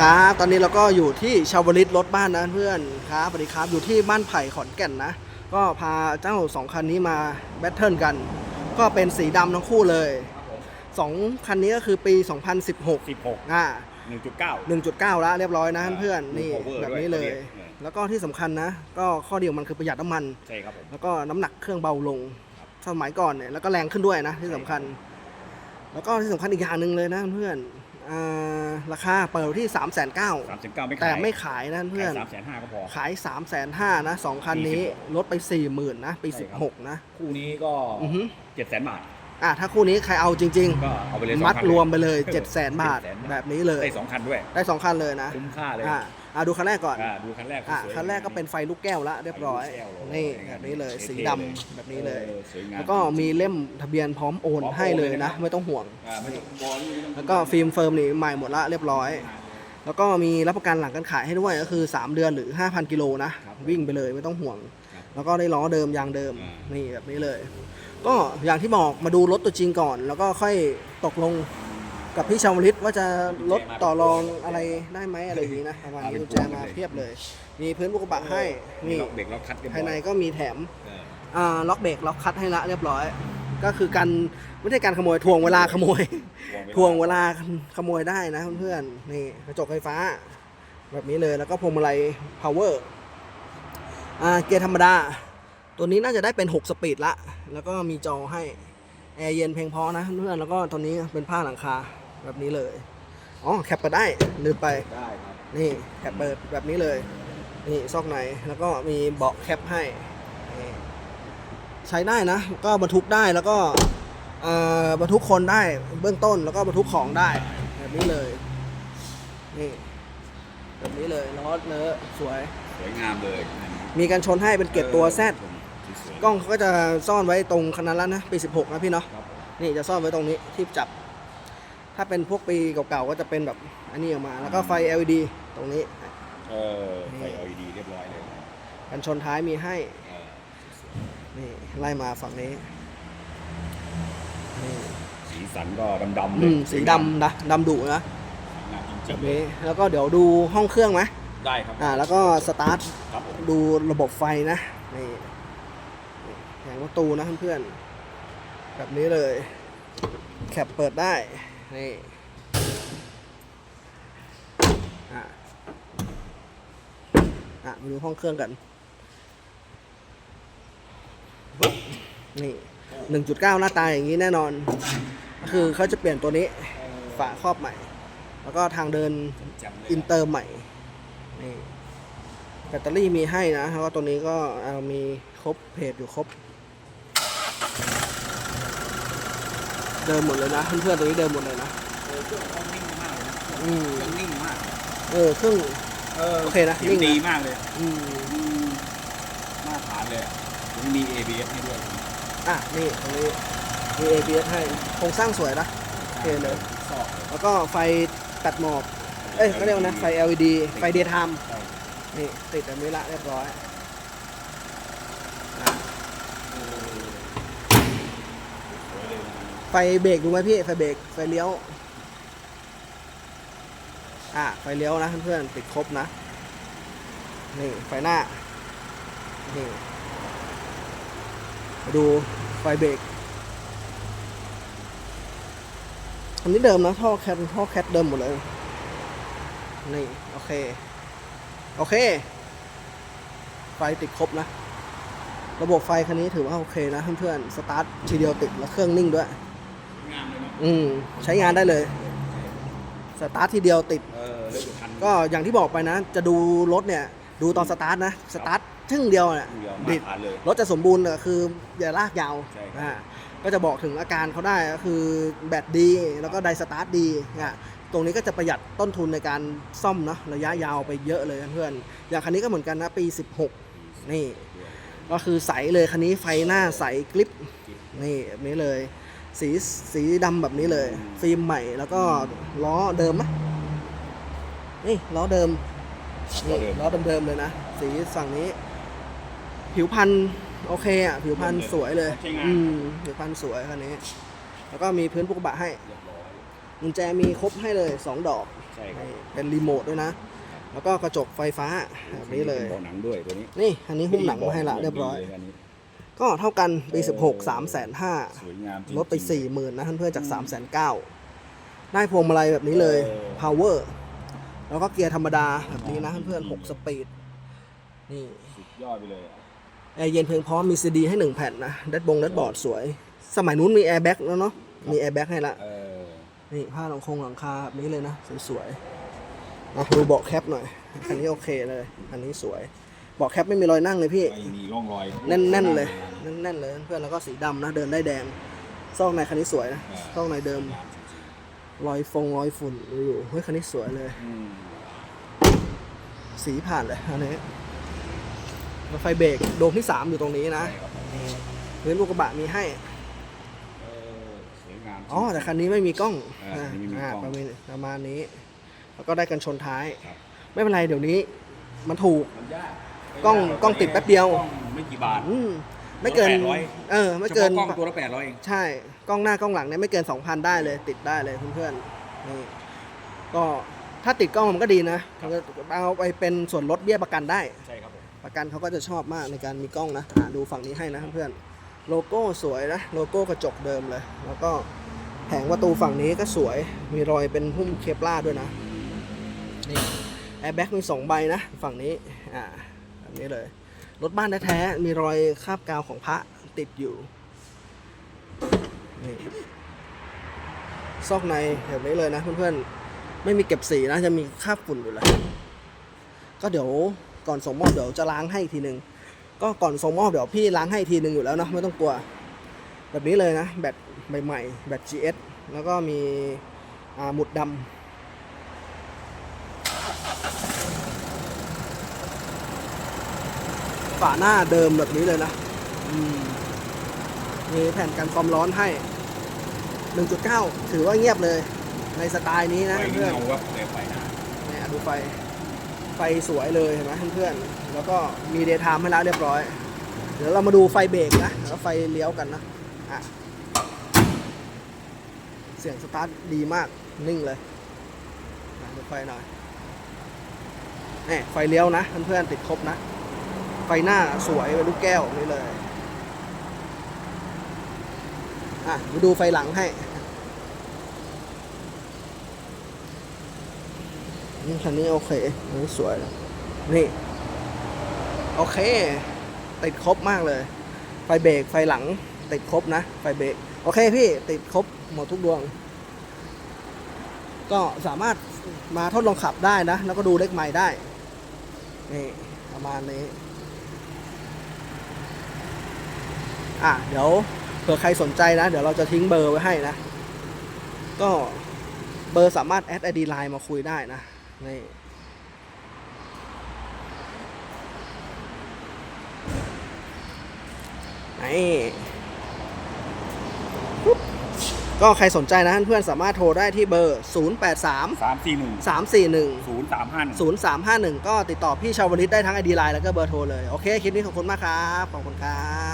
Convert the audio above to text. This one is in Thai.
ครับตอนนี้เราก็อยู่ที่ชาวลิตรถบ้านนะเพื่อนครับสวัสดีครับอยู่ที่บ้านไผ่ขอนแก่นนะ ก็พาเจ้าสองคันนี้มาแบทเทิลกัน ก็เป็นสีดำทั้งคู่เลยสองคันนี้ก็คือปี 2016 16อ่า1.9 1.9 แล้วเรียบร้อยนะอ่าเพื่อนๆนี่มี power แบบนี้ด้เลวยยเขาเรียกเออแล้วก็ที่สำคัญนะ ก็ข้อดีของมันคือประหยัดน้ำมันใช่ครับผมแล้วก็น้ำหนักเครื่องเบาลงสมัยก่อนเนี่ยแล้วก็แรงขึ้นด้วยนะที่สำคัญ แล้วก็ที่สำคัญอีกอย่างหนึ่งเลยนะเพื่อนอ่า ราคาเปิดที่ 3 9 0 0 0 3.9ไม่ขายแต่ไม่ขายนะเพื่อนสามแสนห้าก็พอ ขาย 3 5 0 0 0นะสองคันนี้ปี16ลดไป 40,000นะปีใช่ครับ16 นะ คู่นี้ก็อือฮึเจ็ดแสนบาทอะถ้าคู่นี้ใครเอาจริงก็เอาไปเลยสองๆมัดคันรวมไปเลยออ7 0 0 0 0 0 บาท700,000แบบนี้เลย ได้สองคันด้วย ได้ 2 คันเลยนะ คุ้มค่าเลย อะอะดูคันแรกก่อนอ่าดูคันแรกอะสวยๆคันแรกก็เป็นไฟลูกแก้วละเรียบร้อย ไฟลูกแก้วเลยนี่แบบนี้เลยท่ๆสีดำแบบนี้เลย ออสวยงาม แล้วก็มีเล่มทะเบียนพร้อมโอนพร้อมโอนให้เลยเลยนะ นะ ไม่ต้องห่วง อ่าไม่ต้องบอลนี่ไม่ต้องแล้วก็ฟิล์มเฟิร์มนี่ใหม่หมดละเรียบร้อย แล้วก็มีรับประกันหลังการขายให้ด้วยก็คือ 3 เดือนหรือ 5,000 กิโลนะ วิ่งไปเลยไม่ต้องห่วงครับแล้วก็ได้ล้อเดิมยางเดิมอ่านี่แบบนี้เลย ก็อย่างที่บอกมาดูรถตัวจริงก่อน แล้วก็ค่อยตกลง กับพี่ชาวลิตว่าจะลดต่อรองอะไรได้ไหมอะไรอย่างนี้นะประมาณนี้กุญแจมาเพียบเลย มีพื้นบุกบะให้มีนี่ล็อกเบรกล็อกคัดเรียบร้ภายในอยก็มีแถมเอออ่าล็อกเบรกล็อกคัดให้ละเรียบร้อย ก็คือการไม่ใช่การขโมยทวงเวลาขโมยทวงเวลาขโมยได้นะเพื่อนๆนี่กระจกไฟฟ้า แบบนี้เลยแล้วก็พวงมาลัย power อ่าเกียร์ธรรมดา ตัวนี้น่าจะได้เป็น 6 สปีดละ แล้วก็มีจอให้แอร์เย็นเพียงพอนะเพื่อนๆแล้วก็ตัวนี้เป็นผ้าหลังคา แบบนี้เลย อ๋อแคปเปิดได้ลืมไป ได้ครับ นี่แคปเปิดแบบนี้เลย นี่ซอกในแล้วก็มีเบาะแคปให้นี่ใช้ได้นะ ก็บรรทุกได้แล้วก็เอ่อบรรทุกคนได้เบื้องต้นแล้วก็บรรทุกของได้ แบบนี้เลย นี่ แบบนี้เลยล้อเนื้อะสวย สวยงามเลย มีการชนให้เป็นเกรดตัวแซดสวยๆกล้องเขาก็จะซ่อนไว้ตรงคันนั้นแล้วนะปี16นะพี่เนาะครับผมนี่จะซ่อนไว้ตรงนี้ที่จับ ถ้าเป็นพวกปีเก่าๆก็จะเป็นแบบอันนี้ออกมา แล้วก็ไฟ LED ตรงนี้ เออไฟ LED เรียบร้อยเลยกันชนท้ายมีให้ เออนี่ไล่มาฝั่งนี้นี่สีสันก็ดำๆเลอืยมสีดำนะดำดุนะงามจแบริงบๆเลยนี้แล้วก็เดี๋ยวดูห้องเครื่องไหมได้ครับอ่า แล้วก็สตาร์ท ครับผมดูระบบไฟนะนี่นี่แผงประตูนะเพื่อนๆแบบนี้เลย แคปเปิดได้ นี่อะอะมาดูห้องเครื่องกันปึ๊บนี่หนึ่งจุดเก้าหน้าตาอย่างนี้แน่นอน ก็คือเขาจะเปลี่ยนตัวนี้ฝาครอบใหม่ แล้วก็ทางเดินแจ่มเลยอินเตอร์ใหม่นี่แบตเตอรี่มีให้นะแล้วก็ตัวนี้ก็เอ่อมีครบเพจอยู่ครบ เดิมหมดเลยนะ เพื่อนๆตัวนี้เดิมหมดเลยนะเออเครื่องเขานิ่งมากเลยนะอืมเครื่องนิ่งมากเออเครื่อง เออโอเคนะสียงนิ่งนะ ดีมากเลยอืมอืมมาตรฐานเลยอะนี่มี ABS ให้ด้วยอะนี่ตรงนี้มี ABS ให้โครงสร้างสวยนะ โอเคเลยซอกเลยแล้วก็ไฟตัดหมอก เอ้ยเขาเรียกว่านะไฟ LED ไฟ daytime ใช่นี่ติดแบบนี้ละเรียบร้อยอะ เออสวยเลยนะ ไฟเบรกดูไหมพี่ไฟเบรกไฟเลี้ยวอะไฟเลี้ยวนะเพื่อนๆติดครบนะนี่ไฟหน้านี่ดูไฟเบรกอันนี้เดิมนะท่อแคทท่อแคทเดิมหมดเลยนี่โอเคโอเค ไฟติดครบนะ ระบบไฟคันนี้ถือว่าโอเคนะเพื่อนๆสตาร์ททีเดียวติดแล้วเครื่องนิ่งด้วย อืมใช้งานได้เลย สตาร์ททีเดียวติด เออเลือกทัน ก็อย่างที่บอกไปนะ จะดูรถเนี่ย ดูตอนสตาร์ทนะ สตาร์ททึ่งเดียวเนี่ยเดียวดิมาตรฐานเลยรถจะสมบูรณ์เนี่ยคืออย่าลากยาวใช่ครับ อ่าก็จะบอกถึงอาการเขาได้ก็คือแบตดี แล้วก็ไดสตาร์ทดีอะตรงนี้ก็จะประหยัดต้นทุนในการซ่อมเนาะระยะยาวไปเยอะเลยเพื่อนอย่างคันนี้ก็เหมือนกันนะปี 16 นี่ ก็คือใสเลยคันนี้ไฟหน้าใสกลิปนี่แบบนี้เลย สีสีดำแบบนี้เลย ฟิล์มใหม่แล้วก็ล้อเดิมไหมนี่ล้อเดิมล้อนี่เดิมล้อเดิมๆเลยนะ สีฝั่งนี้ ผิวพันธุ์โอเคอะ ผิวพันธุ์สวยเลยใช้งานอืมผิวพันธุ์สวยคันนี้ แล้วก็มีพื้นปุกบะให้เรียบร้อยกุญแจมีครบให้เลย2ดอกใช่ครับเป็นรีโมทด้วยนะ แล้วก็กระจกไฟฟ้าแบบนี้เลยป็เบาะหนังด้วยตัวนี้ นี่อันนี้หุ้มหนังมาให้ละเรียบร้อยนนี้ ก็เท่ากันปี 16 3 5 0 0สวยงามจริ0งๆลดไป40,000นะเพื่อนๆจาก 3 9 0 0 0ได้พวงมาลัยแบบนี้เลยเออ power แล้วก็เกียร์ธรรมดาแบบนี้นะเพื่อนๆ6สปีดนี่สุดยอดไปเลยอะแอร์เย็นเพียงพร้อมมีซีดีให้ 1 แผ่นนะดัดบงดัดบอร์ดสวย สมัยนู้นมีแอร์แบ็กแล้วเนาะมีแอร์แบ็กให้ละเออนี่ผ้าหลังคงหลังคาแบบนี้เลยนะ สวยๆอะดูเบาะแคปหน่อย อันนี้โอเคเลย อันนี้สวย เบาะแคปไม่มีรอยนั่งเลยพี่ ไม่มีร่องรอยแน่นๆเลย แน่นๆเลยเพื่อนแล้วก็สีดำนะ เดินได้แดงซอกในคันนี้สวยนะซอกในเดิมงามจริงรอยฟงรอยฝุ่นอยู่เฮ้ยคันนี้สวยเลยๆอืมสีผ่านเลยอันนี้แล้วไฟเบรกโดมที่สามอยู่ตรงนี้นะใช่ครับพื้นลูกกระบะมีให้ เออสวยงามจริงอ๋อแต่คันนี้ไม่มีกล้องอ่าคันนี้ไม่มีกล้องประมาณประมาณนี้ แล้วก็ได้กันชนท้าย ครับ ไม่เป็นไรเดี๋ยวนี้ มันถูกมันยาก กล้องกล้องติดแป๊บเดียว กล้องไม่กี่บาท อืมไม่เกิน ตัวละ800 เออ ไม่เกิน ฉพาะกล้องตัวละแปดร้อยเองใช่ กล้องหน้ากล้องหลังเนี่ยไม่เกิน 2,000 ได้เลย ติดได้เลยเพื่อนๆนี่ก็ถ้าติดกล้องมันก็ดีนะเอาไปเป็นส่วนลดเบี้ยประกันได้ ใช่ครับผมประกันเขาก็จะชอบมากในการมีกล้องนะอะดูฝั่งนี้ให้นะเพื่อนๆโลโก้สวยนะ โลโก้กระจกเดิมเลย แล้วก็แผงประตูฝั่งนี้ก็สวย มีรอยเป็นหุ้มเคปลาร์ด้วยนะ นี่แอร์แบ็กมีสองใบนะ ฝั่งนี้ อ่าแบบ นี้เลย รถบ้านแท้ๆมีรอยคราบกาวของพระติดอยู่นี่ซอกในแบบนี้เลยนะเพื่อนๆ ไม่มีเก็บสีนะจะมีคราบฝุ่นอยู่เลย ก็เดี๋ยวก่อนส่งมอบเดี๋ยวจะล้างให้อีกทีหนึ่งก็ก่อนส่งมอบเดี๋ยวพี่ล้างให้อีกทีหนึ่งอยู่แล้วเนาะไม่ต้องกลัว แบบนี้เลยนะแบตใหม่ๆแบต GS แล้วก็มีหมุดดำาหน้าเดิมแบบนี้เลยนะอืมมีแผ่นกันความร้อนให้ 1.9 ถือว่าเงียบเลย ในสไตล์นี้นะไฟเพื่อนเงาวับเลยไฟหน้าเนี่ยดูไฟ ไฟสวยเลยเห็นไหมเพื่อนๆ แล้วก็มีเดย์ไทม์ให้แล้วเรียบร้อย เดี๋ยวเรามาดูไฟเบรกนะ แล้วไฟเลี้ยวกันนะอะเสียงสตาร์ทดีมากนิ่งเลยอะดูไฟหน่อยเนี่ยไฟเลี้ยวนะเพื่อนๆติดครบนะ ไฟหน้าสวยเป็นลูกแก้วนี่เลย อะมาดูไฟหลังให้นี่คันนี้โอเคนนี้สวย นี่ โอเค ติดครบมากเลย ไฟเบรกไฟหลัง ติดครบนะ ไฟเบรกโอเคพี่ ติดครบหมดทุกดวง ก็สามารถมาทดลองขับได้นะ แล้วก็ดูเลขไม้ได้ นี่ ประมาณนี้ อะเดี๋ยวเผื่อใครสนใจนะ เดี๋ยวเราจะทิ้งเบอร์ไว้ให้นะ ก็เบอร์สามารถแอดไอดีไลน์มาคุยได้นะนี่นี่ปุ๊บก็ใครสนใจนะเพื่อนๆสามารถโทรได้ที่เบอร์ 083สามสี่หนึ่ง341ศูนย์สามห้าหนึ่ง0351 ก็ติดต่อพี่ชาวลิตได้ทั้งไอดีไลน์แล้วก็เบอร์โทรเลย โอเค คลิปนี้ขอบคุณมากครับ ขอบคุณครับ